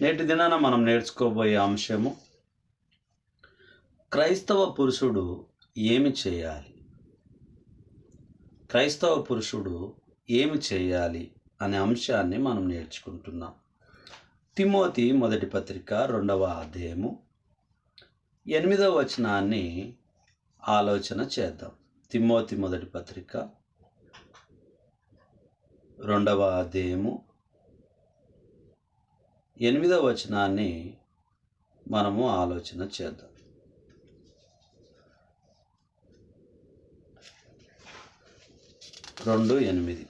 నేటి దినాన మనం నేర్చుకోబోయే అంశము క్రైస్తవ పురుషుడు ఏమి చేయాలి? క్రైస్తవ పురుషుడు ఏమి చేయాలి అనే అంశాన్ని మనం నేర్చుకుంటున్నాం. తిమోతి మొదటి పత్రిక రెండవ అధ్యాయము ఎనిమిదవ వచనాన్ని ఆలోచన చేద్దాం. తిమోతి మొదటి పత్రిక రెండవ అధ్యాయము ఎనిమిదవ వచనాన్ని మనము ఆలోచన చేద్దాం. రెండు ఎనిమిది.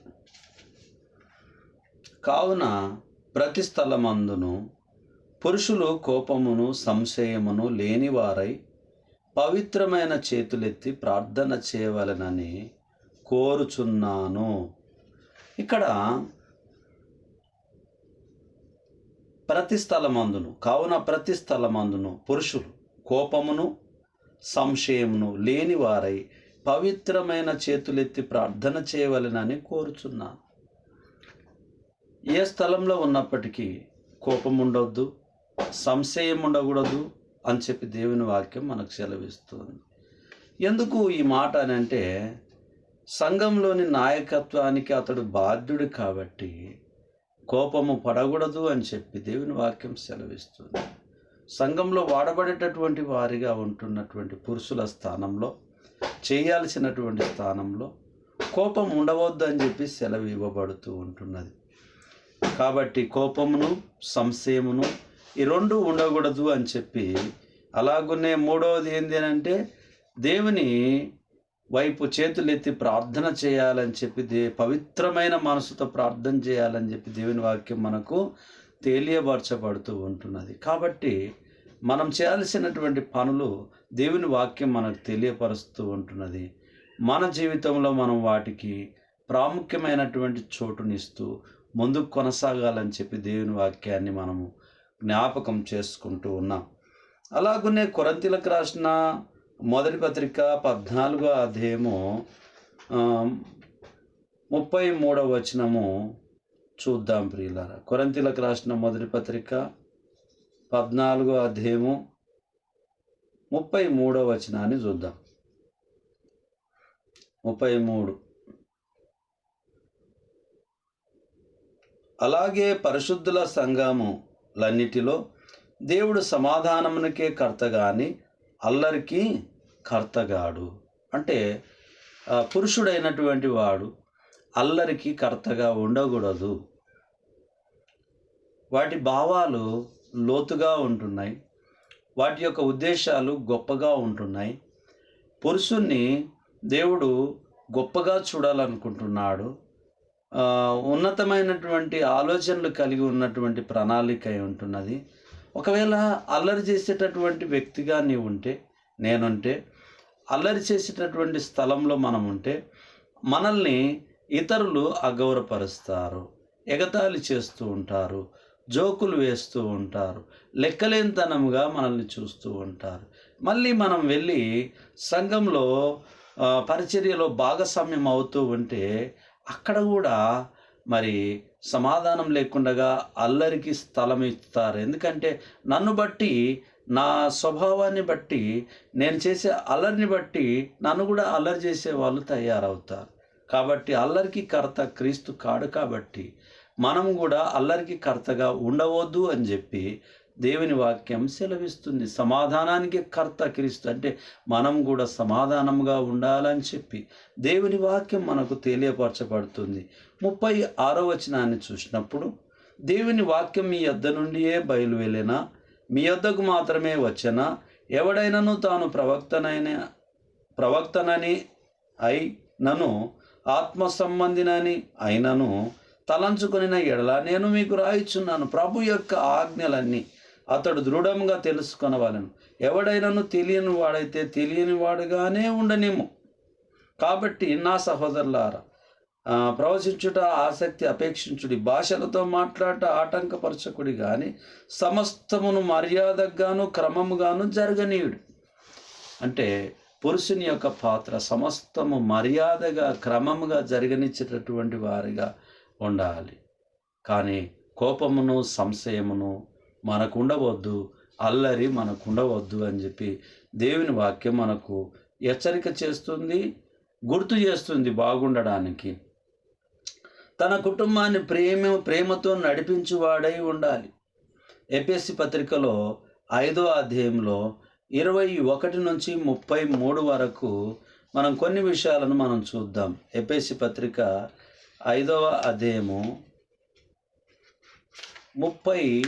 కావున ప్రతి స్థలమందును పురుషులు కోపమును సంశయమును లేనివారై పవిత్రమైన చేతులెత్తి ప్రార్థన చేయవలనని కోరుచున్నాను. ఇక్కడ ప్రతి స్థలమందును కావున ప్రతి స్థలమందును పురుషులు కోపమును సంశయమును లేని వారై పవిత్రమైన చేతులెత్తి ప్రార్థన చేయవలెనని కోరుచున్నాను. ఏ స్థలంలో ఉన్నప్పటికీ కోపం ఉండవద్దు సంశయం ఉండకూడదు అని చెప్పి దేవుని వాక్యం మనకు సెలవిస్తుంది. ఎందుకు ఈ మాట అని అంటే సంఘంలోని నాయకత్వానికి అతడు బాధ్యుడు కాబట్టి కోపము పడకూడదు అని చెప్పి దేవుని వాక్యం సెలవిస్తుంది. సంఘంలో వాడబడేటటువంటి వారిగా ఉంటున్నటువంటి పురుషుల స్థానంలో చేయాల్సినటువంటి స్థానంలో కోపం ఉండవద్దు అని చెప్పి సెలవు ఇవ్వబడుతూ ఉంటున్నది. కాబట్టి కోపమును సంశయమును ఈ రెండు ఉండకూడదు అని చెప్పి అలాగునే మూడవది ఏంటి అంటే దేవుని వైపు చేతులెత్తి ప్రార్థన చేయాలని చెప్పి దే పవిత్రమైన మనసుతో ప్రార్థన చేయాలని చెప్పి దేవుని వాక్యం మనకు తెలియపరచబడుతూ ఉంటున్నది. కాబట్టి మనం చేయాల్సినటువంటి పనులు దేవుని వాక్యం మనకు తెలియపరుస్తూ ఉంటున్నది. మన జీవితంలో మనం వాటికి ప్రాముఖ్యమైనటువంటి చోటునిస్తూ ముందుకు కొనసాగాలని చెప్పి దేవుని వాక్యాన్ని మనము జ్ఞాపకం చేసుకుంటూ ఉన్నాం. అలాగనే కొరంతిలకు రాసిన మొదటి పత్రిక పద్నాలుగో అధ్యాయము ముప్పై మూడవ వచనము చూద్దాం ప్రియులారా. కొరంతిలకు రాసిన మొదటి పత్రిక పద్నాలుగో అధ్యాయము ముప్పై మూడవ వచనాన్ని చూద్దాం. ముప్పై మూడు అలాగే పరిశుద్ధుల సంఘములన్నిటిలో దేవుడు సమాధానమునికే కర్త కానీ అల్లరికి కర్తగాడు. అంటే పురుషుడైనటువంటి వాడు అల్లరికి కర్తగా ఉండకూడదు. వాటి భావాలు లోతుగా ఉంటున్నాయి. వాటి యొక్క ఉద్దేశాలు గొప్పగా ఉంటున్నాయి. పురుషుణ్ణి దేవుడు గొప్పగా చూడాలనుకుంటున్నాడు. ఉన్నతమైనటువంటి ఆలోచనలు కలిగి ఉన్నటువంటి ప్రణాళిక ఉంటున్నది. ఒకవేళ అల్లరి చేసేటటువంటి వ్యక్తిగా నీవు ఉంటే నేనుంటే అల్లరి చేసేటటువంటి స్థలంలో మనం ఉంటే మనల్ని ఇతరులు అగౌరవపరుస్తారు ఎగతాళి చేస్తూ ఉంటారు జోకులు వేస్తూ ఉంటారు లెక్కలేనితనముగా మనల్ని చూస్తూ ఉంటారు. మళ్ళీ మనం వెళ్ళి సంఘంలో పరిచర్యలో భాగస్వామ్యం అవుతూ ఉంటే అక్కడ కూడా మరి సమాధానం లేకుండా అల్లరికి స్థలం ఇస్తారు. ఎందుకంటే నన్ను బట్టి నా స్వభావాన్ని బట్టి నేను చేసే అల్లరిని బట్టి నన్ను కూడా అల్లరి చేసే వాళ్ళు తయారవుతారు. కాబట్టి అల్లరికి కర్త క్రీస్తు కాడు కాబట్టి మనం కూడా అల్లరికి కర్తగా ఉండవద్దు అని చెప్పి దేవుని వాక్యం సెలవిస్తుంది. సమాధానానికి కర్త క్రీస్తు. అంటే మనం కూడా సమాధానంగా ఉండాలని చెప్పి దేవుని వాక్యం మనకు తెలియపరచబడుతుంది. ముప్పై ఆరో వచనాన్ని చూసినప్పుడు దేవుని వాక్యం మీ యొద్ద నుండియే బయలువెళ్ళినా మీ యొద్దకు మాత్రమే వచ్చనా? ఎవడైనను తాను ప్రవక్తనైన ప్రవక్తనని అయి నను ఆత్మ సంబంధినని అయినను తలంచుకుని ఎడల నేను మీకు రాయిచున్నాను. ప్రభు యొక్క ఆజ్ఞలన్నీ అతడు దృఢంగా తెలుసుకొనవలను. ఎవడైనాను తెలియని వాడైతే తెలియని వాడుగానే ఉండనేమో కాబట్టి నా సహోదరులారా ప్రవచించుట ఆసక్తి అపేక్షించుడి భాషలతో మాట్లాడట ఆటంకపరచకుడి కానీ సమస్తమును మర్యాదగాను క్రమముగాను జరగనీయుడు. అంటే పురుషుని యొక్క పాత్ర సమస్తము మర్యాదగా క్రమముగా జరగనిచ్చేటటువంటి వారిగా ఉండాలి. కానీ కోపమును సంశయమును మనకు ఉండవద్దు అల్లరి మనకు ఉండవద్దు అని చెప్పి దేవుని వాక్యం మనకు హెచ్చరిక చేస్తుంది గుర్తు చేస్తుంది బాగుండడానికి. తన కుటుంబాన్ని ప్రేమ ప్రేమతో నడిపించువాడై ఉండాలి. ఎపిఎస్సి పత్రికలో ఐదో అధ్యాయంలో ఇరవై ఒకటి నుంచి ముప్పై మూడు వరకు మనం కొన్ని విషయాలను మనం చూద్దాం. ఎపిఎస్సి పత్రిక ఐదవ అధ్యాయము ముప్పై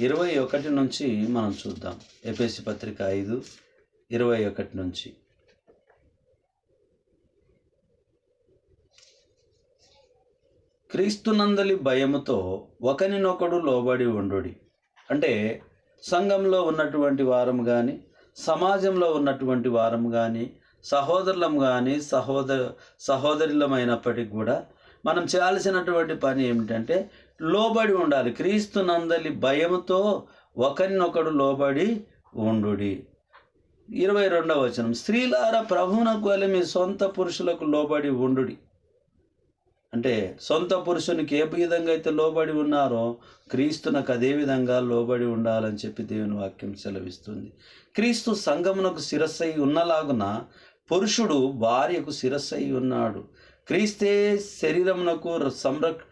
ఇరవై ఒకటి నుంచి మనం చూద్దాం. ఎపిఎస్సి పత్రిక ఐదు ఇరవై ఒకటి నుంచి. క్రీస్తునందలి భయముతో ఒకరినొకడు లోబడి ఉండుడి. అంటే సంఘంలో ఉన్నటువంటి వారం కానీ సమాజంలో ఉన్నటువంటి వారం కానీ సహోదరులం కానీ సహోదర సహోదరులమైనప్పటికీ కూడా మనం చేయాల్సినటువంటి పని ఏమిటంటే లోబడి ఉండాలి. క్రీస్తు నందలి భయముతో ఒకరినొకడు లోబడి ఉండుడి. ఇరవై రెండవ వచనం. స్త్రీలార ప్రభువునకు వలె మీ సొంత పురుషులకు లోబడి ఉండుడి. అంటే సొంత పురుషునికి ఏ విధంగా అయితే లోబడి ఉన్నారో క్రీస్తునకు అదే విధంగా లోబడి ఉండాలని చెప్పి దేవుని వాక్యం సెలవిస్తుంది. క్రీస్తు సంగమునకు శిరస్సై ఉన్నలాగున పురుషుడు భార్యకు శిరస్సై ఉన్నాడు. క్రీస్తే శరీరమునకు సంరక్ష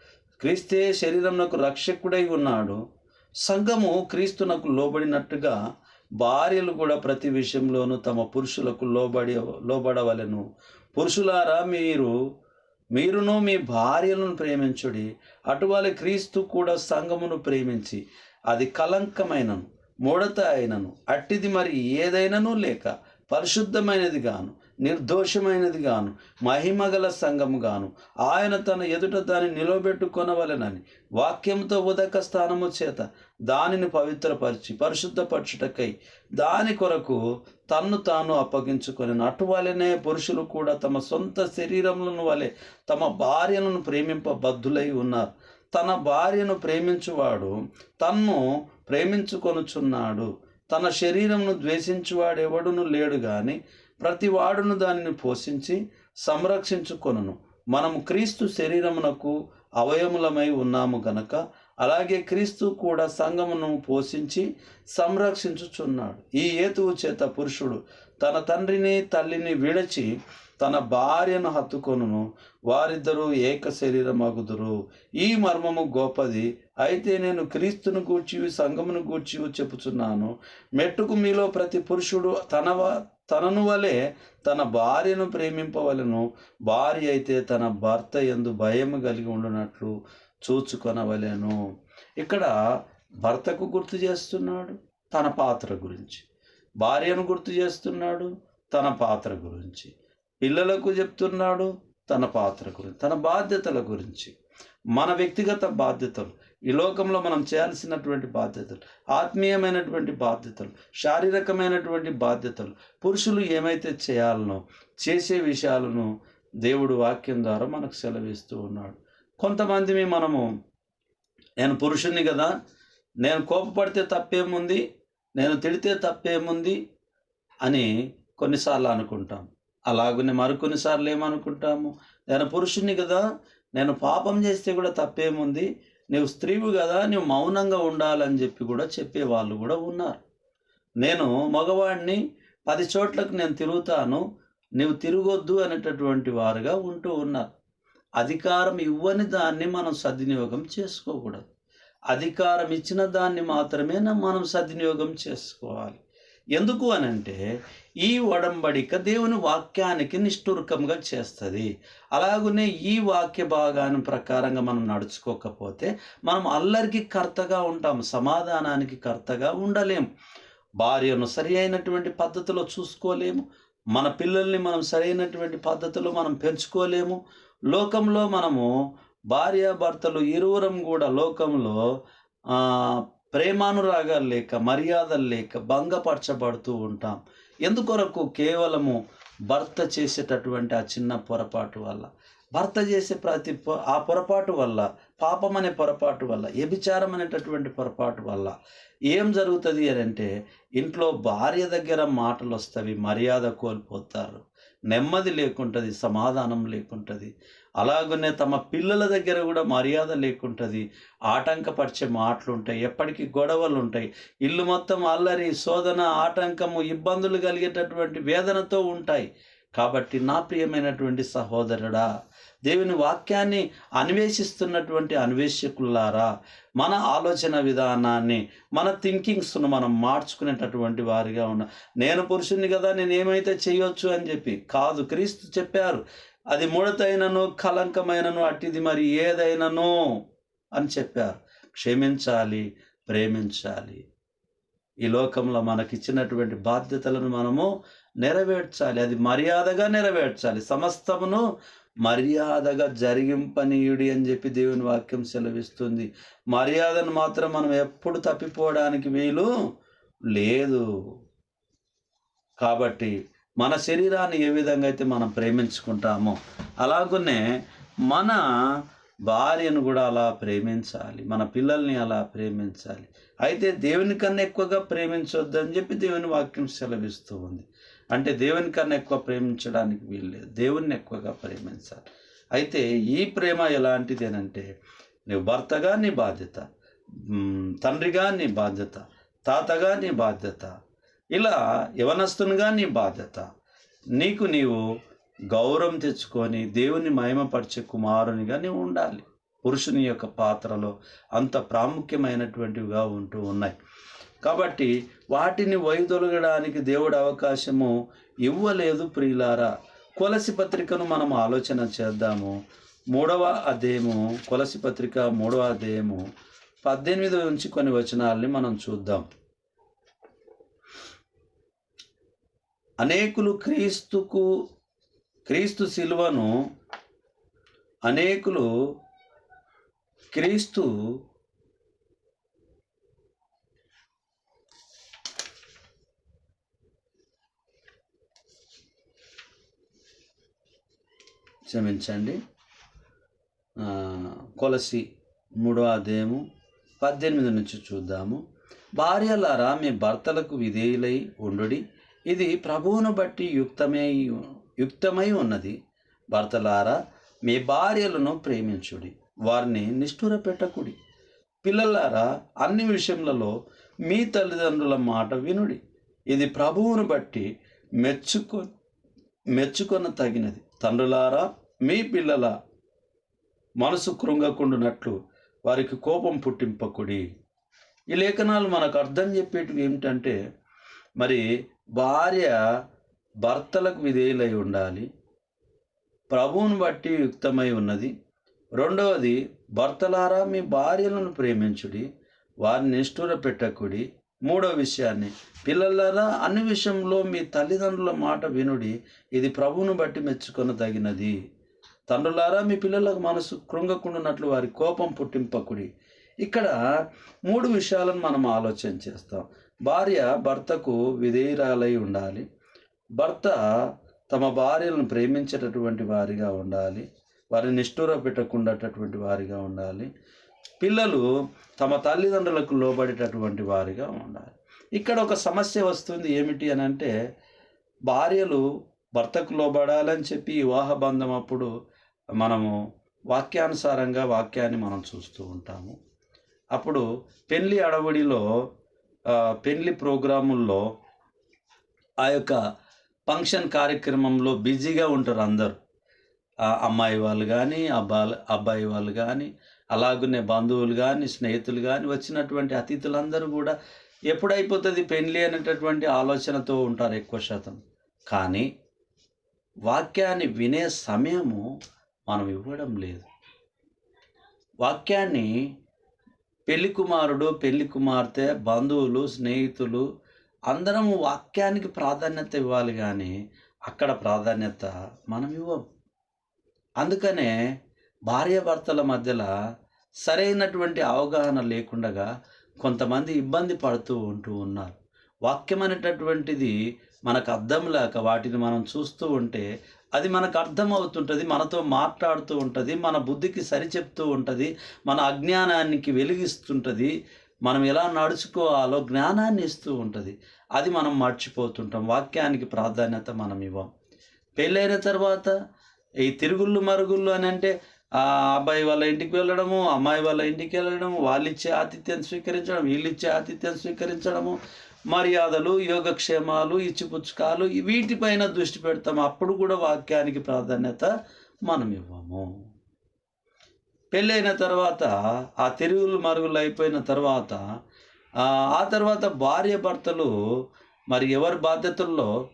క్రీస్తే శరీరమునకు రక్షకుడై ఉన్నాడు. సంఘము క్రీస్తునకు లోబడినట్టుగా భార్యలు కూడా ప్రతి విషయంలోనూ తమ పురుషులకు లోబడి లోబడవలెను. పురుషులారా మీరు మీరును మీ భార్యలను ప్రేమించుడి. అటువలే క్రీస్తు కూడా సంఘమును ప్రేమించి అది కలంకమైనను ముడత అయినను. అట్టిది మరి ఏదైనను లేక పరిశుద్ధమైనది గాను. నిర్దోషమైనది గాను మహిమగల సంఘము గాను ఆయన తన ఎదుట దాన్ని నిలబెట్టుకొనవలెనని వాక్యంతో ఉదక స్థానము చేత దానిని పవిత్రపరిచి పరిశుద్ధపరచుటకై దాని కొరకు తన్ను తాను అప్పగించుకొని అటువలనే పురుషులు కూడా తమ సొంత శరీరములను వలె తమ భార్యలను ప్రేమింపబద్ధులై ఉన్నారు. తన భార్యను ప్రేమించువాడు తన్ను ప్రేమించుకొనుచున్నాడు. తన శరీరమును ద్వేషించువాడెవడును లేడు గాని ప్రతి వాడును దానిని పోషించి సంరక్షించుకొనును. మనము క్రీస్తు శరీరమునకు అవయములమై ఉన్నాము గనక అలాగే క్రీస్తు కూడా సంఘమును పోషించి సంరక్షించుచున్నాడు. ఈ హేతువు చేత పురుషుడు తన తండ్రిని తల్లిని విడచి తన భార్యను హత్తుకొనును. వారిద్దరూ ఏక శరీరమగుదురు. ఈ మర్మము గొప్పది. అయితే నేను క్రీస్తును గూర్చి సంఘమును గూర్చి చెప్పుచున్నాను. మెట్టుకు మీలో ప్రతి పురుషుడు తన తనను వలె తన భార్యను ప్రేమింపవలను. భార్య అయితే తన భర్త ఎందు భయం కలిగి ఉండునట్లు చూచుకొనవలెను. ఇక్కడ భర్తకు గుర్తు చేస్తున్నాడు తన పాత్ర గురించి. భార్యను గుర్తు చేస్తున్నాడు తన పాత్ర గురించి. పిల్లలకు చెప్తున్నాడు తన పాత్ర గురించి తన బాధ్యతల గురించి. మన వ్యక్తిగత బాధ్యతలు ఈ లోకంలో మనం చేయాల్సినటువంటి బాధ్యతలు ఆత్మీయమైనటువంటి బాధ్యతలు శారీరకమైనటువంటి బాధ్యతలు పురుషులు ఏమైతే చేయాలనో చేసే విషయాలను దేవుడు వాక్యం ద్వారా మనకు సెలవిస్తూ ఉన్నాడు. కొంతమందిని మనము నేను పురుషుణ్ణి కదా నేను కోపపడితే తప్పేముంది నేను తిడితే తప్పేముంది అని కొన్నిసార్లు అనుకుంటాం. అలాగనే మరికొన్నిసార్లు ఏమనుకుంటాము? నేను పురుషుణ్ణి కదా నేను పాపం చేస్తే కూడా తప్పేముంది నువ్వు స్త్రీవు కదా నువ్వు మౌనంగా ఉండాలని చెప్పి కూడా చెప్పే వాళ్ళు కూడా ఉన్నారు. నేను మగవాడిని పది చోట్లకు నేను తిరుగుతాను నువ్వు తిరగొద్దు అనేటటువంటి వారుగా ఉంటూ ఉన్నారు. అధికారం ఇవ్వని దాన్ని మనం సద్వినియోగం చేసుకోకూడదు. అధికారం ఇచ్చిన దాన్ని మాత్రమే మనం సద్వినియోగం చేసుకోవాలి. ఎందుకు అని అంటే ఈ ఒడంబడిక దేవుని వాక్యానికి నిష్ఠురకంగా చేస్తుంది. అలాగనే ఈ వాక్య భాగాన్ని ప్రకారంగా మనం నడుచుకోకపోతే మనం అల్లరికి కర్తగా ఉంటాం సమాధానానికి కర్తగా ఉండలేము భార్యను సరి అయినటువంటి పద్ధతిలో చూసుకోలేము. మన పిల్లల్ని మనం సరైనటువంటి పద్ధతిలో మనం పెంచుకోలేము. లోకంలో మనము భార్యాభర్తలు ఇరువురం కూడా లోకంలో ప్రేమానురాగాలు లేక మర్యాదలు లేక భంగపరచబడుతూ ఉంటాం. ఎందుకొరకు? కేవలము భర్త చేసేటటువంటి ఆ చిన్న పొరపాటు వల్ల. భర్త చేసే ప్రతి ఆ పొరపాటు వల్ల పాపం అనే పొరపాటు వల్ల వ్యభిచారం అనేటటువంటి పొరపాటు వల్ల ఏం జరుగుతుంది అని అంటే ఇంట్లో భార్య దగ్గర మాటలు వస్తవి మర్యాద కోల్పోతారు. నెమ్మది లేకుంటుంది సమాధానం లేకుంటుంది. అలాగనే తమ పిల్లల దగ్గర కూడా మర్యాద లేకుంటుంది. ఆటంకపరిచే మాటలు ఉంటాయి ఎప్పటికీ గొడవలు ఉంటాయి ఇల్లు మొత్తం అల్లరి శోధన ఆటంకము ఇబ్బందులు కలిగేటటువంటి వేదనతో ఉంటాయి. కాబట్టి నా ప్రియమైనటువంటి సహోదరుడా దేవుని వాక్యాన్ని అన్వేషిస్తున్నటువంటి అన్వేషకులారా మన ఆలోచన విధానాన్ని మన థింకింగ్స్ను మనం మార్చుకునేటటువంటి వారిగా ఉన్న నేను పురుషుణ్ణి కదా నేను ఏమైతే చేయొచ్చు అని చెప్పి కాదు క్రీస్తు చెప్పారు అది ముడతైనను కలంకమైనను అట్టిది మరి ఏదైనను అని చెప్పారు. క్షమించాలి ప్రేమించాలి. ఈ లోకంలో మనకిచ్చినటువంటి బాధ్యతలను మనము నెరవేర్చాలి అది మర్యాదగా నెరవేర్చాలి సమస్తమును మర్యాదగా జరిగింపనీయుడి అని చెప్పి దేవుని వాక్యం సెలవిస్తుంది. మర్యాదను మాత్రం మనం ఎప్పుడు తప్పిపోవడానికి వీలు లేదు. కాబట్టి మన శరీరాన్ని ఏ విధంగా అయితే మనం ప్రేమించుకుంటామో అలాగనే మన భార్యను కూడా అలా ప్రేమించాలి. మన పిల్లల్ని అలా ప్రేమించాలి. అయితే దేవుని కన్నా ఎక్కువగా ప్రేమించొద్దని చెప్పి దేవుని వాక్యం సెలవిస్తూ ఉంది. అంటే దేవుని కన్నా ఎక్కువ ప్రేమించడానికి వీల్లేదు. దేవుణ్ణి ఎక్కువగా ప్రేమించాలి. అయితే ఈ ప్రేమ ఎలాంటిది అంటే నువ్వు భర్తగా నీ బాధ్యత తండ్రిగా నీ బాధ్యత తాతగా నీ బాధ్యత ఇలా యవనస్తునిగా నీ బాధ్యత నీకు నీవు గౌరవం తెచ్చుకొని దేవుని మహిమపరిచే కుమారునిగా నీవు ఉండాలి. పురుషుని యొక్క పాత్రలో అంత ప్రాముఖ్యమైనటువంటివిగా ఉంటూ ఉన్నాయి. కాబట్టి వాటిని వైదొలగడానికి దేవుడు అవకాశము ఇవ్వలేదు ప్రియులారా. కొలసి పత్రికను మనం ఆలోచన చేద్దాము. మూడవ అధ్యాయము కొలసి పత్రిక మూడవ అధ్యాయము పద్దెనిమిది నుంచి కొన్ని వచనాలని మనం చూద్దాం. అనేకులు క్రీస్తుకు క్రీస్తు శిలువను అనేకులు క్రీస్తు క్షమించండి. కొలసి మూడో అధ్యాయము పద్దెనిమిది నుంచి చూద్దాము. భార్యలారా మీ భర్తలకు విధేయులై ఉండుడి. ఇది ప్రభువును బట్టి యుక్తమై యుక్తమై ఉన్నది. భర్తలారా మీ భార్యలను ప్రేమించుడి వారిని నిష్ఠుర పెట్టకుడి పిల్లలారా అన్ని విషయములలో మీ తల్లిదండ్రుల మాట వినుడి. ఇది ప్రభువును బట్టి మెచ్చుకో మెచ్చుకొన తగినది తండ్రులారా మీ పిల్లల మనసు కృంగకుండునట్లు వారికి కోపం పుట్టింపకుడి. ఈ లేఖనాలు మనకు అర్థం చెప్పేటివి ఏమిటంటే మరి భార్య భర్తలకు విధేయులై ఉండాలి ప్రభువును బట్టి యుక్తమై ఉన్నది. రెండవది భర్తలారా మీ భార్యలను ప్రేమించుడి వారిని నిష్ఠూర పెట్టకుడి మూడో విషయాన్ని. పిల్లలారా అన్ని విషయంలో మీ తల్లిదండ్రుల మాట వినుడి. ఇది ప్రభువును బట్టి మెచ్చుకొనదగినది. తండ్రులారా మీ పిల్లలకు మనసు కృంగకుండానట్లు వారి కోపం పుట్టింపకుడి. ఇక్కడ మూడు విషయాలను మనం ఆలోచన చేస్తాం. భార్య భర్తకు విధేయురాలై ఉండాలి. భర్త తమ భార్యలను ప్రేమించేటటువంటి వారిగా ఉండాలి. వారిని నిష్ఠూర పెట్టకుండాటటువంటి వారిగా ఉండాలి. పిల్లలు తమ తల్లిదండ్రులకు లోబడేటటువంటి వారిగా ఉండాలి. ఇక్కడ ఒక సమస్య వస్తుంది ఏమిటి అని అంటే భార్యలు భర్తకు లోబడాలని చెప్పి వివాహ బంధం అప్పుడు మనము వాక్యానుసారంగా వాక్యాన్ని మనం చూస్తూ ఉంటాము. అప్పుడు పెళ్ళి అడవుడిలో పెళ్ళి ప్రోగ్రాముల్లో ఆ యొక్క ఫంక్షన్ కార్యక్రమంలో బిజీగా ఉంటారు అందరూ. అమ్మాయి వాళ్ళు కానీ అబ్బాయి అబ్బాయి వాళ్ళు కానీ అలాగనే బంధువులు కానీ స్నేహితులు కానీ వచ్చినటువంటి అతిథులందరూ కూడా ఎప్పుడైపోతుంది పెళ్ళి అనేటటువంటి ఆలోచనతో ఉంటారు ఎక్కువ శాతం. కానీ వాక్యాన్ని వినే సమయము మనం ఇవ్వడం లేదు. వాక్యాన్ని పెళ్ళి కుమారుడు పెళ్ళి కుమార్తె బంధువులు స్నేహితులు అందరం వాక్యానికి ప్రాధాన్యత ఇవ్వాలి కానీ అక్కడ ప్రాధాన్యత మనం ఇవ్వం అందుకనే భార్యాభర్తల మధ్యలో సరైనటువంటి అవగాహన లేకుండా కొంతమంది ఇబ్బంది పడుతూ ఉంటూ ఉన్నారు. వాక్యం అనేటటువంటిది మనకు అర్థం లేక వాటిని మనం చూస్తూ ఉంటే అది మనకు అర్థం అవుతుంటుంది మనతో మాట్లాడుతూ ఉంటుంది మన బుద్ధికి సరిచెప్తూ ఉంటుంది మన అజ్ఞానానికి వెలిగిస్తుంటుంది మనం ఎలా నడుచుకోవాలో జ్ఞానాన్ని ఇస్తూ ఉంటుంది. అది మనం మర్చిపోతుంటాం. వాక్యానికి ప్రాధాన్యత మనం ఇవ్వం. పెళ్ళైన తర్వాత ఈ తిరుగుళ్ళు మరుగుళ్ళు అని అంటే ఆ అబ్బాయి వాళ్ళ ఇంటికి వెళ్ళడము అమ్మాయి వాళ్ళ ఇంటికి వెళ్ళడము వాళ్ళు ఇచ్చే ఆతిథ్యం స్వీకరించడం వీళ్ళు ఇచ్చే ఆతిథ్యం స్వీకరించడము మర్యాదలు యోగక్షేమాలు ఇచ్చిపుచ్చుకాలు వీటిపైన దృష్టి పెడతాం. అప్పుడు కూడా వాక్యానికి ప్రాధాన్యత మనం ఇవ్వము. పెళ్ళైన తర్వాత ఆ తిరుగులు మరుగులు అయిపోయిన తర్వాత ఆ తర్వాత భార్య భర్తలు మరి ఎవరి బాధ్యతల్లో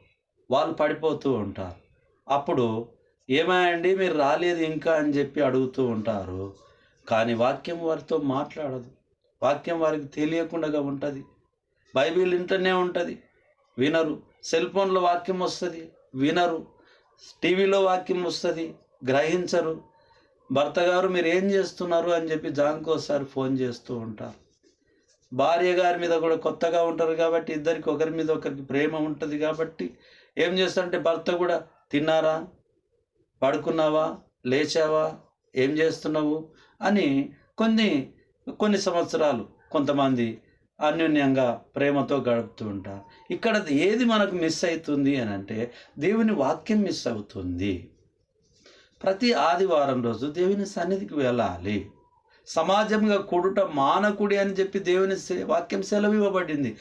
వాళ్ళు పడిపోతూ ఉంటారు. అప్పుడు ఏమాయండి మీరు రాలేదు ఇంకా అని చెప్పి అడుగుతూ ఉంటారు. కానీ వాక్యం వారితో మాట్లాడదు. వాక్యం వారికి తెలియకుండా ఉంటుంది. బైబిల్ ఇంటనే ఉంటుంది. వినరు. సెల్ ఫోన్లో వాక్యం వస్తుంది. వినరు. టీవీలో వాక్యం వస్తుంది. గ్రహించరు. భర్త గారు మీరు ఏం చేస్తున్నారు అని చెప్పి జాంకోసారి ఫోన్ చేస్తూ ఉంటారు. భార్య గారి మీద కూడా కొత్తగా ఉంటారు కాబట్టి ఇద్దరికి ఒకరి మీద ఒకరికి ప్రేమ ఉంటుంది కాబట్టి ఏం చేస్తారంటే భర్త కూడా తిన్నారా? పడుకున్నావా? లేచావా? ఏం చేస్తున్నావు? అని కొన్ని కొన్ని సంవత్సరాలు కొంతమంది అన్యోన్యంగా ప్రేమతో గడుపుతూ ఉంటారు. ఇక్కడ ఏది మనకు మిస్ అవుతుంది అని అంటే దేవుని వాక్యం మిస్ అవుతుంది. ప్రతి ఆదివారం రోజు దేవుని సన్నిధికి వెళ్ళాలి. సమాజంగా కూడుట మానకుడి అని చెప్పి దేవుని వాక్యం సెలవు ఇవ్వబడింది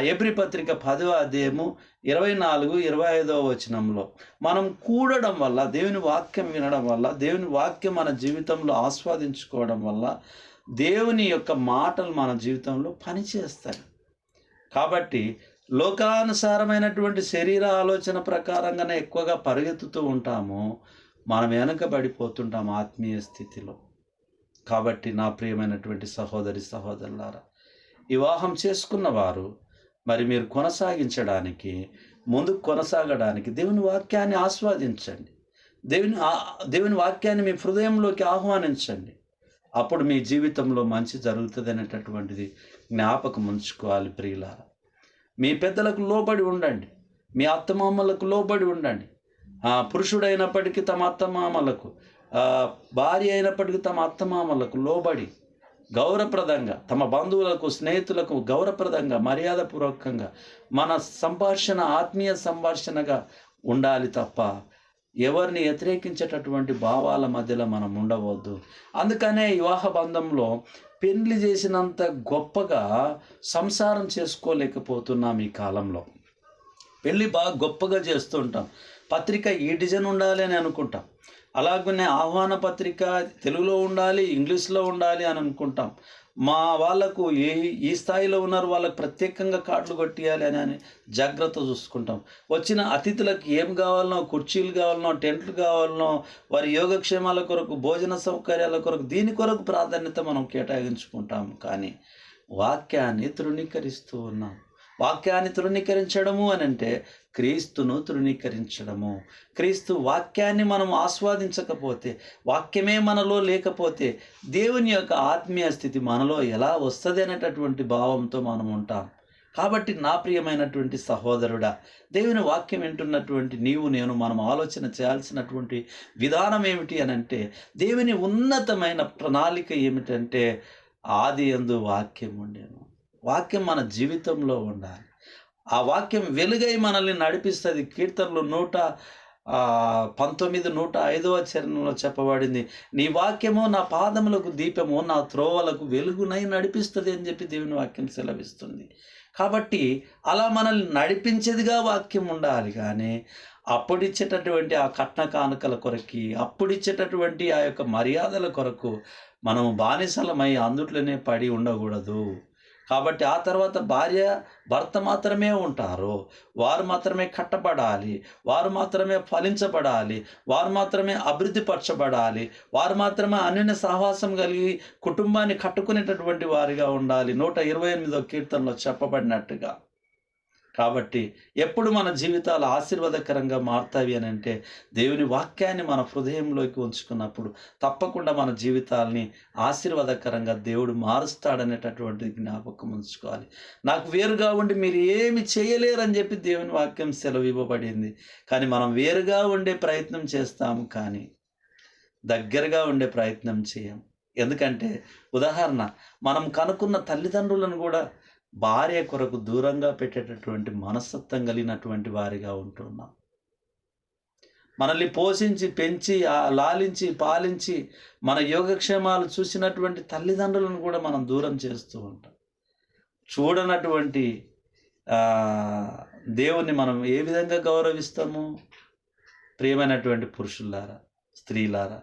ఎబ్రి పత్రిక పదవ అధ్యాయము ఇరవై నాలుగు ఇరవై ఐదవ వచనంలో మనం కూడడం వల్ల దేవుని వాక్యం వినడం వల్ల దేవుని వాక్యం మన జీవితంలో ఆస్వాదించుకోవడం వల్ల దేవుని యొక్క మాటలు మన జీవితంలో పనిచేస్తాయి. కాబట్టి లోకానుసారమైనటువంటి శరీర ఆలోచన ప్రకారంగానే ఎక్కువగా పరిగెత్తుతూ ఉంటాము. మనం వెనకబడిపోతుంటాం ఆత్మీయ స్థితిలో. కాబట్టి నా ప్రియమైనటువంటి సహోదరి సహోదరులారా వివాహం చేసుకున్నవారు మరి మీరు కొనసాగించడానికి ముందుకు కొనసాగడానికి దేవుని వాక్యాన్ని ఆస్వాదించండి. దేవుని దేవుని వాక్యాన్ని మీ హృదయంలోకి ఆహ్వానించండి. అప్పుడు మీ జీవితంలో మంచి జరుగుతుంది అనేటటువంటిది జ్ఞాపకం ఉంచుకోవాలి ప్రియులార. మీ పెద్దలకు లోబడి ఉండండి. మీ అత్తమామలకు లోబడి ఉండండి. పురుషుడైనప్పటికీ తమ అత్తమామలకు భార్య అయినప్పటికీ తమ అత్తమామలకు లోబడి గౌరవప్రదంగా తమ బంధువులకు స్నేహితులకు గౌరవప్రదంగా మర్యాదపూర్వకంగా మన సంభాషణ ఆత్మీయ సంభాషణగా ఉండాలి తప్ప ఎవరిని వ్యతిరేకించేటటువంటి భావాల మధ్యలో మనం ఉండవద్దు. అందుకనే వివాహ బంధంలో పెళ్ళి చేసినంత గొప్పగా సంసారం చేసుకోలేకపోతున్నాం ఈ కాలంలో. పెళ్ళి బాగా గొప్పగా చేస్తుంటాం పత్రిక ఈ డిజైన్ ఉండాలి అని అనుకుంటాం. అలాగనే ఆహ్వాన పత్రిక తెలుగులో ఉండాలి ఇంగ్లీష్లో ఉండాలి అని అనుకుంటాం. మా వాళ్ళకు ఏ ఈ స్థాయిలో ఉన్నారు వాళ్ళకి ప్రత్యేకంగా కార్డులు కొట్టియాలి అని అని జాగ్రత్త చూసుకుంటాం. వచ్చిన అతిథులకు ఏం కావాలనో కుర్చీలు కావాలనో టెంట్లు కావాలనో వారి యోగక్షేమాల కొరకు భోజన సౌకర్యాల కొరకు దీని కొరకు ప్రాధాన్యత మనం కేటాయించుకుంటాం. కానీ వాక్యాన్ని తృణీకరిస్తూ ఉన్నాం. వాక్యాన్ని తృణీకరించడము అని అంటే క్రీస్తును తృణీకరించడము. క్రీస్తు వాక్యాన్ని మనం ఆస్వాదించకపోతే వాక్యమే మనలో లేకపోతే దేవుని యొక్క ఆత్మీయ స్థితి మనలో ఎలా వస్తుంది అనేటటువంటి భావంతో మనం ఉంటాం. కాబట్టి నా ప్రియమైనటువంటి సహోదరుడా దేవుని వాక్యం వింటున్నటువంటి నీవు నేను మనం ఆలోచన చేయాల్సినటువంటి విధానం ఏమిటి అని అంటే దేవుని ఉన్నతమైన ప్రణాళిక ఏమిటంటే ఆది ఎందు వాక్యం ఉండేను. వాక్యం మన జీవితంలో ఉండాలి. ఆ వాక్యం వెలుగై మనల్ని నడిపిస్తుంది. కీర్తనలు నూట పంతొమ్మిది నూట ఐదవ చరణంలో చెప్పబడింది. నీ వాక్యము నా పాదములకు దీపము నా త్రోవలకు వెలుగునై నడిపిస్తుంది అని చెప్పి దేవుని వాక్యం సెలవిస్తుంది. కాబట్టి అలా మనల్ని నడిపించేదిగా వాక్యం ఉండాలి. కానీ అప్పుడిచ్చేటటువంటి ఆ కట్న కానుకల కొరకి అప్పుడిచ్చేటటువంటి ఆ యొక్క మర్యాదల కొరకు మనం బానిసలమై అందుట్లోనే పడి ఉండకూడదు. కాబట్టి ఆ తర్వాత భార్య భర్త మాత్రమే ఉంటారు. వారు మాత్రమే కట్టబడాలి. వారు మాత్రమే ఫలించబడాలి. వారు మాత్రమే అభివృద్ధి పరచబడాలి. వారు మాత్రమే అన్యన సహవాసం కలిగి కుటుంబాన్ని కట్టుకునేటటువంటి వారిగా ఉండాలి. నూట ఇరవై ఎనిమిదో కీర్తనలో చెప్పబడినట్టుగా. కాబట్టి ఎప్పుడు మన జీవితాలు ఆశీర్వాదకరంగా మారుతాయి అని అంటే దేవుని వాక్యాన్ని మన హృదయంలోకి ఉంచుకున్నప్పుడు తప్పకుండా మన జీవితాల్ని ఆశీర్వాదకరంగా దేవుడు మారుస్తాడనేటటువంటి జ్ఞాపకం ఉంచుకోవాలి. నాకు వేరుగా ఉండి మీరు ఏమి చేయలేరని చెప్పి దేవుని వాక్యం సెలవు ఇవ్వబడింది. కానీ మనం వేరుగా ఉండే ప్రయత్నం చేస్తాము కానీ దగ్గరగా ఉండే ప్రయత్నం చేయం. ఎందుకంటే ఉదాహరణ మనం కనుక్కున్న తల్లిదండ్రులను కూడా భార్య కొరకు దూరంగా పెట్టేటటువంటి మనస్తత్వం కలిగినటువంటి వారిగా ఉంటున్నాం. మనల్ని పోషించి పెంచి లాలించి పాలించి మన యోగక్షేమాలు చూసినటువంటి తల్లిదండ్రులను కూడా మనం దూరం చేస్తూ ఉంటాం. చూడనటువంటి దేవుణ్ణి మనం ఏ విధంగా గౌరవిస్తాము? ప్రియమైనటువంటి పురుషులారా స్త్రీలారా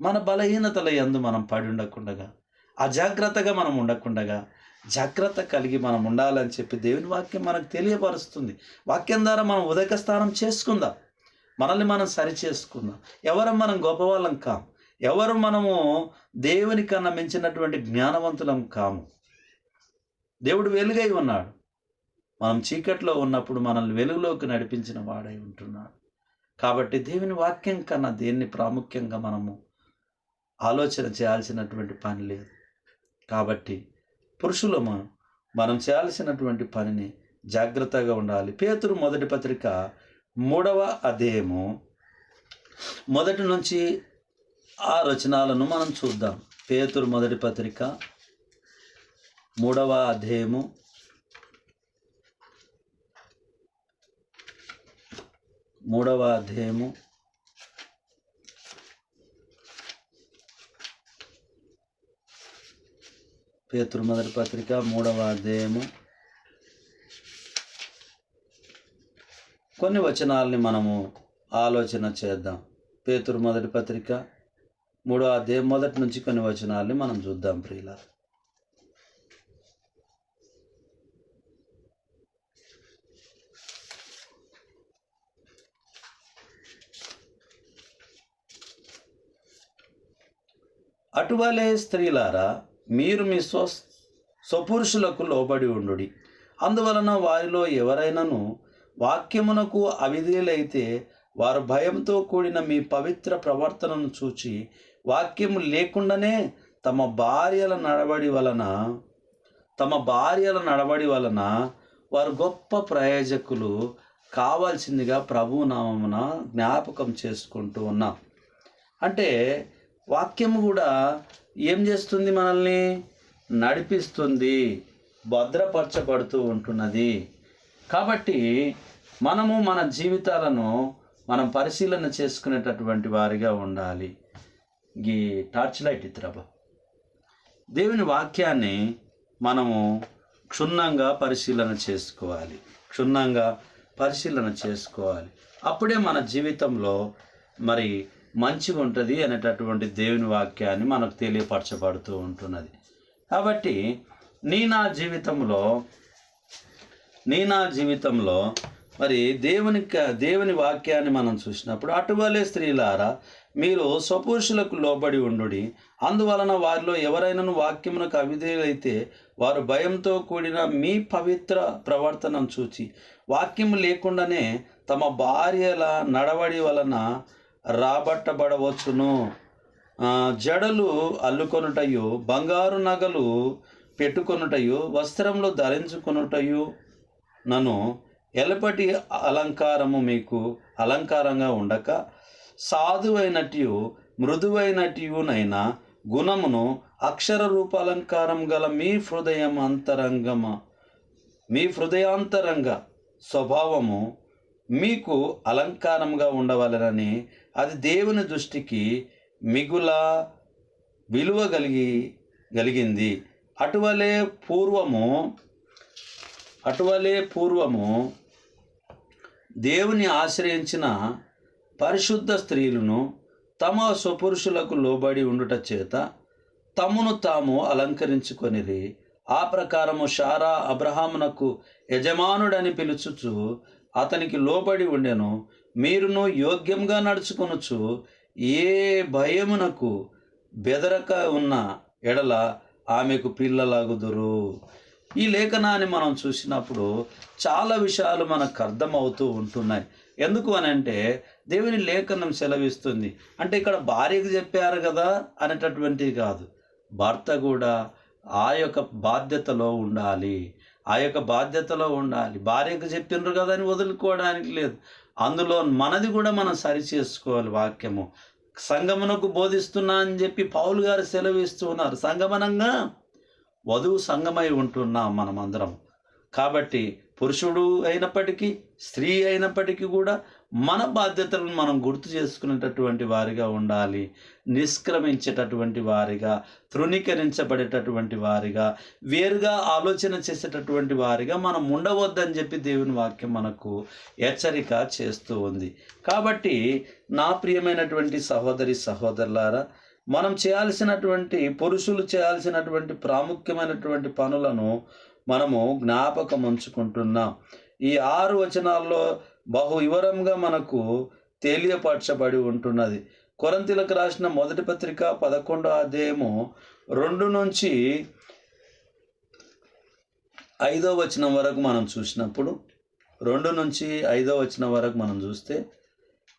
మన బలహీనతల యందు మనం పడి ఉండకుండగా అజాగ్రత్తగా మనం ఉండకుండగా జాగ్రత్త కలిగి మనం ఉండాలని చెప్పి దేవుని వాక్యం మనకు తెలియపరుస్తుంది. వాక్యం ద్వారా మనం ఉదక స్నానం చేసుకుందాం. మనల్ని మనం సరి చేసుకుందాం ఎవరు మనం గొప్పవాళ్ళం కాము ఎవరు మనము దేవుని కన్నా మించినటువంటి జ్ఞానవంతులం కాము. దేవుడు వెలుగై ఉన్నాడు. మనం చీకట్లో ఉన్నప్పుడు మనల్ని వెలుగులోకి నడిపించిన వాడై ఉంటున్నాడు. కాబట్టి దేవుని వాక్యం కన్నా దేన్ని ప్రాముఖ్యంగా మనము ఆలోచన చేయాల్సినటువంటి పని లేదు. కాబట్టి పురుషులము మనం చేయాల్సినటువంటి పనిని జాగ్రత్తగా ఉండాలి. పేతురు మొదటి పత్రిక మూడవ అధ్యాయము మొదటి నుంచి ఆ రచనాలను మనం చూద్దాం. పేతురు మొదటి పత్రిక మూడవ అధ్యాయము మూడవ అధ్యాయము పేతురు మొదటి పత్రిక మూడవ అధ్యాయము. కొన్ని వచనాలని మనము ఆలోచన చేద్దాం. పేతురు మొదటి పత్రిక మూడవ అధ్యాయం మొదటి నుంచి కొన్ని వచనాలని మనం చూద్దాం ప్రియుల అటువలే స్త్రీలారా మీరు మీ స్వ స్వపురుషులకు లోబడి ఉండుడి. అందువలన వారిలో ఎవరైనాను వాక్యమునకు అవిధేలైతే వారు భయంతో కూడిన మీ పవిత్ర ప్రవర్తనను చూచి వాక్యము లేకుండానే తమ భార్యల నడవడి వలన తమ భార్యల నడవడి వలన వారు గొప్ప ప్రయోజకులు కావాల్సిందిగా ప్రభునామమున జ్ఞాపకం చేసుకుంటూ ఉన్నాం. అంటే వాక్యము కూడా ఏం చేస్తుంది మనల్ని? నడిపిస్తుంది భద్రపరచబడుతూ ఉంటున్నది. కాబట్టి మనము మన జీవితాలను మనం పరిశీలన చేసుకునేటటువంటి వారిగా ఉండాలి. ఈ టార్చ్ లైట్ ఇత్రబా దేవుని వాక్యాన్ని మనము క్షుణ్ణంగా పరిశీలన చేసుకోవాలి. క్షుణ్ణంగా పరిశీలన చేసుకోవాలి. అప్పుడే మన జీవితంలో మరి మంచిగా ఉంటుంది అనేటటువంటి దేవుని వాక్యాన్ని మనకు తెలియపరచబడుతూ ఉంటున్నది. కాబట్టి నీ నా జీవితంలో నీ నా జీవితంలో మరి దేవుని క- దేవుని వాక్యాన్ని మనం చూసినప్పుడు అటువలే స్త్రీలారా మీరు స్వపురుషులకు లోబడి ఉండుడి. అందువలన వారిలో ఎవరైనాను వాక్యమునకు అవిధేయులైతే వారు భయంతో కూడిన మీ పవిత్ర ప్రవర్తనను చూచి వాక్యము లేకుండానే తమ భార్యల నడవడి వలన రాబట్టబడవచ్చును. జడలు అల్లుకొనుటయు బంగారు నగలు పెట్టుకొనుటయు వస్త్రంలో ధరించుకొనుటయు నన్ను ఎలపటి అలంకారము మీకు అలంకారంగా ఉండక సాధువైనట్టు మృదువైనట్యునైన గుణమును అక్షర రూపాలంకారం గల మీ హృదయం అంతరంగమ మీ హృదయాంతరంగ స్వభావము మీకు అలంకారంగా ఉండవలనని అది దేవుని దృష్టికి మిగుల విలువ కలిగి కలిగింది. అటువలే పూర్వము అటువలే పూర్వము దేవుని ఆశ్రయించిన పరిశుద్ధ స్త్రీలను తమ స్వపురుషులకు లోబడి ఉండుట చేత తమను తాము అలంకరించుకొనిరి. ఆ ప్రకారము షారా అబ్రహామునకు యజమానుడని పిలుచుచు అతనికి లోబడి ఉండెను. మీరును యోగ్యంగా నడుచుకొనొచ్చు ఏ భయమునకు బెదరక ఉన్న ఎడల ఆమెకు పిల్లలాగుదురు. ఈ లేఖనాన్ని మనం చూసినప్పుడు చాలా విషయాలు మనకు అర్థమవుతూ ఉంటున్నాయి. ఎందుకు అని అంటే దేవుని లేఖనం సెలవిస్తుంది. అంటే ఇక్కడ భార్యకు చెప్పారు కదా అనేటటువంటిది కాదు. భర్త కూడా ఆ యొక్క బాధ్యతలో ఉండాలి. ఆ యొక్క బాధ్యతలో ఉండాలి. భార్యకు చెప్పిండ్రు కదా అని వదులుకోవడానికి లేదు. అందులో మనది కూడా మనం సరి చేసుకోవాలి వాక్యము. సంగమనకు బోధిస్తున్నా అని చెప్పి పౌలు గారు సెలవిస్తూ ఉన్నారు. సంగమనంగా వధువు సంగమై ఉంటున్నాం మనమందరం. కాబట్టి పురుషుడు అయినప్పటికీ స్త్రీ అయినప్పటికీ కూడా మన బాధ్యతలను మనం గుర్తు చేసుకునేటటువంటి వారిగా ఉండాలి నిష్క్రమించేటటువంటి వారిగా తృణీకరించబడేటటువంటి వారిగా వేరుగా ఆలోచన చేసేటటువంటి వారిగా మనం ఉండవద్దని చెప్పి దేవుని వాక్యం మనకు హెచ్చరిక చేస్తూ ఉంది. కాబట్టి నా ప్రియమైనటువంటి సహోదరి సహోదరులారా మనం చేయాల్సినటువంటి పురుషులు చేయాల్సినటువంటి ప్రాముఖ్యమైనటువంటి పనులను మనము జ్ఞాపకం ఉంచుకుంటున్నాం. ఈ ఆరు వచనాల్లో బహు వివరంగా మనకు తెలియపరచబడి ఉంటున్నది. కొరంతిలకు రాసిన మొదటి పత్రిక పదకొండో అధ్యాయము రెండు నుంచి ఐదో వచనం వరకు మనం చూసినప్పుడు రెండు నుంచి ఐదో వచనం వరకు మనం చూస్తే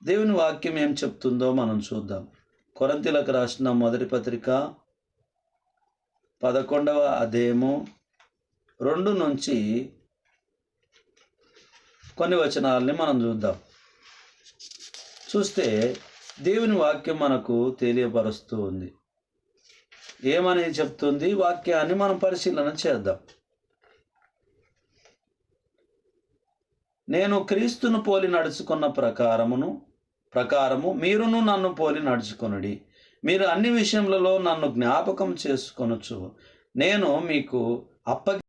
దేవుని వాక్యం ఏం చెప్తుందో మనం చూద్దాం. కొరంతిలకు రాసిన మొదటి పత్రిక పదకొండవ అధ్యాయము రెండు నుంచి కొన్ని వచనాలని మనం చూద్దాం. చూస్తే దేవుని వాక్యం మనకు తెలియపరుస్తూ ఉంది. ఏమని చెప్తుంది? వాక్యాన్ని మనం పరిశీలన చేద్దాం. నేను క్రీస్తును పోలి నడుచుకున్న ప్రకారమును ప్రకారము మీరును నన్ను పోలి నడుచుకొనుడి. మీరు అన్ని విషయములలో నన్ను జ్ఞాపకం చేసుకొనొచ్చు నేను మీకు అప్ప